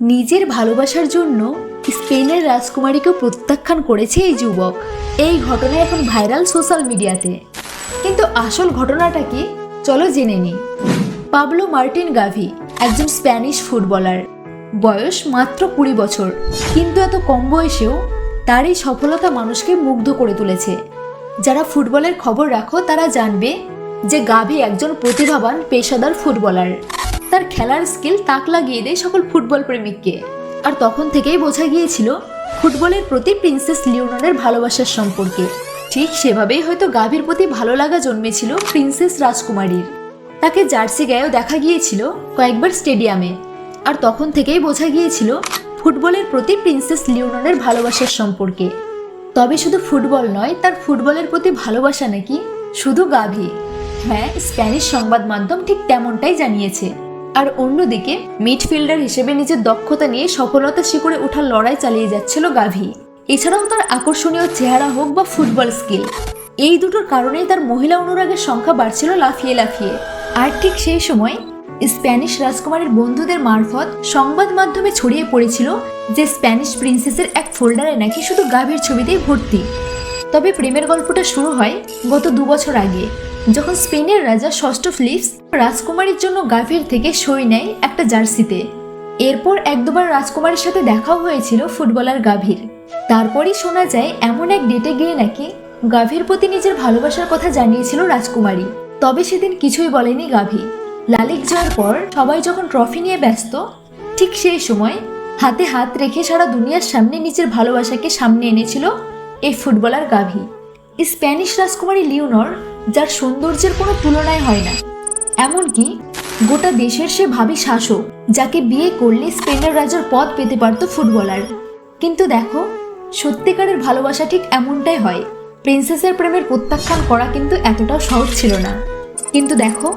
নিজের ভালোবাসার জন্য স্পেনের রাজকুমারীকে প্রত্যাখ্যান করেছে এই যুবক। এই ঘটনা এখন ভাইরাল সোশ্যাল মিডিয়াতে। কিন্তু আসল ঘটনাটা কি? চলো জেনে নিই। পাবলো মার্টিন গাভি একজন স্প্যানিশ ফুটবলার। বয়স মাত্র কুড়ি বছর। কিন্তু এত কম বয়সেও তার এই সফলতা মানুষকে মুগ্ধ করে তুলেছে। যারা ফুটবলের খবর রাখো তারা জানবে যে গাভি একজন প্রতিভাবান পেশাদার ফুটবলার। তার খেলার স্কিল তাক লাগিয়ে দেয় সকল ফুটবল প্রেমিককে। আর তখন থেকেই বোঝা গিয়েছিল, ফুটবলের প্রতি প্রিন্সেস লিওননের ভালোবাসার সম্পর্কে। ঠিক সেভাবেই হয়তো গাভীর প্রতি ভালো লাগা জন্মেছিল প্রিন্সেস রাজকুমারীর। তাকে জার্সি গায়েও দেখা গিয়েছিল কয়েকবার স্টেডিয়ামে। আর তখন থেকেই বোঝা গিয়েছিল, ফুটবলের প্রতি প্রিন্সেস লিওননের ভালোবাসার সম্পর্কে। তবে শুধু ফুটবল নয়, তার ফুটবলের প্রতি ভালোবাসা নাকি শুধু গাভী? হ্যাঁ স্প্যানিশ সংবাদ মাধ্যম ঠিক তেমনটাই জানিয়েছে। আর অন্যদিকে মিডফিল্ডার হিসেবে নিজের দক্ষতা নিয়ে সফলতা শিখরে ওঠার লড়াই চালিয়ে যাচ্ছিল গাভী। এছাড়াও তার আকর্ষণীয় চেহারা হোক বা ফুটবল স্কিল। এই দুটোর কারণেই তার মহিলা অনুরাগের সংখ্যা বাড়ছিল লাফিয়ে লাফিয়ে। আর ঠিক সেই সময়, স্প্যানিশ রাজকুমারীর বন্ধুদের মারফত সংবাদ মাধ্যমে ছড়িয়ে পড়েছিল যে স্প্যানিশ প্রিন্সেসের এক ফোল্ডারে নাকি শুধু গাভীর ছবিতেই ভর্তি। তবে প্রেমের গল্পটা শুরু হয় গত দু বছর আগে। যখন স্পেনের রাজা ষষ্ঠ ফিলিপস রাজকুমারীর জন্য গাভীর থেকে সই নেয় একটা জার্সিতে। এরপর এক দুবার রাজকুমারীর সাথে দেখাও হয়েছিল ফুটবলার গাভীর। তারপরই শোনা যায়, এমন এক ডেটে গিয়ে নাকি গাভীর প্রতি নিজের ভালোবাসার কথা জানিয়েছিল রাজকুমারী। তবে সেদিন কিছুই বলেনি গাভী। লালিক যাওয়ার পর সবাই যখন ট্রফি নিয়ে ব্যস্ত, ঠিক সেই সময় হাতে হাত রেখে সারা দুনিয়ার সামনে নিজের ভালোবাসাকে সামনে এনেছিল এই ফুটবলার গাভী। স্প্যানিশ রাজকুমারী লিওনর যার সৌন্দর্যের কোনো তুলনায় হয় না। এমনকি গোটা দেশের সে ভাবি শাসক, যাকে বিয়ে করলে স্পেনের রাজার পদ পেতে পারত ফুটবলার। কিন্তু দেখো, সত্যিকারের ভালোবাসা ঠিক এমনটাই হয়। প্রিন্সেসের প্রেমের প্রত্যাখ্যান করা কিন্তু এতটাও সহজ ছিল না। কিন্তু দেখো,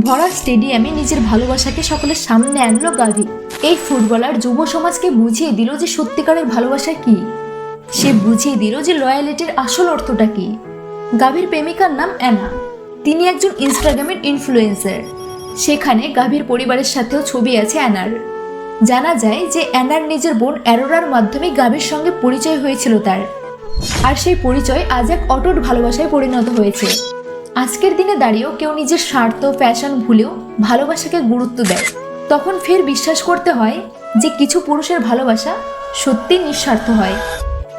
ভরা স্টেডিয়ামে নিজের ভালোবাসাকে সকলের সামনে আনলো গাভী। এই ফুটবলার যুব সমাজকে বুঝিয়ে দিল যে সত্যিকারের ভালোবাসা কি। সে বুঝিয়ে দিল যে লয়ালিটির আসল অর্থটা কি। গাভীর প্রেমিকার নাম অ্যানা। তিনি একজন ইনস্টাগ্রামের ইনফ্লুয়েন্সার। সেখানে গাভীর পরিবারের সাথেও ছবি আছে অ্যানার। জানা যায় যে অ্যানার নিজের বোন অ্যারোরার মাধ্যমে গাভীর সঙ্গে পরিচয় হয়েছিল তার। আর সেই পরিচয় আজ এক অটুট ভালোবাসায় পরিণত হয়েছে। আজকের দিনে দাঁড়িয়েও কেউ নিজের স্বার্থ, ফ্যাশন ভুলেও ভালোবাসাকে গুরুত্ব দেয়। তখন ফের বিশ্বাস করতে হয় যে কিছু পুরুষের ভালোবাসা সত্যি নিঃস্বার্থ হয়।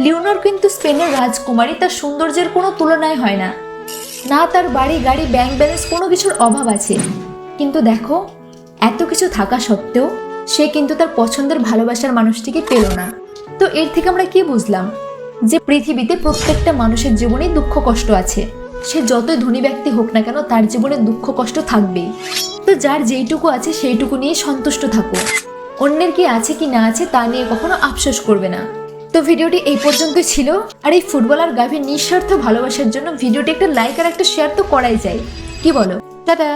লিওনর কিন্তু স্পেনের রাজকুমারী, তার সৌন্দর্যের কোনো তুলনায় হয় না। না, তার বাড়ি, গাড়ি ব্যাংক ব্যালেন্স কোনো কিছুর অভাব আছে। কিন্তু দেখো, এত কিছু থাকা সত্ত্বেও সে কিন্তু তার পছন্দের ভালোবাসার মানুষটিকে পেল না। তো এর থেকে আমরা কি বুঝলাম? যে পৃথিবীতে প্রত্যেকটা মানুষের জীবনে দুঃখ কষ্ট আছে। সে যতই ধনী ব্যক্তি হোক না কেন, তার জীবনে দুঃখ কষ্ট থাকবেই। তো যার যেইটুকু আছে, সেইটুকু নিয়ে সন্তুষ্ট থাকো। অন্যের কি আছে কি না আছে, তা নিয়ে কখনো আফসোস করবে না। তো ভিডিওটি এই পর্যন্ত ছিল। আর এই ফুটবলার গাভীর নিঃস্বার্থ ভালোবাসার জন্য ভিডিওটি একটা লাইক আর একটা শেয়ার তো করাই যায়। কি বলো? টাটা!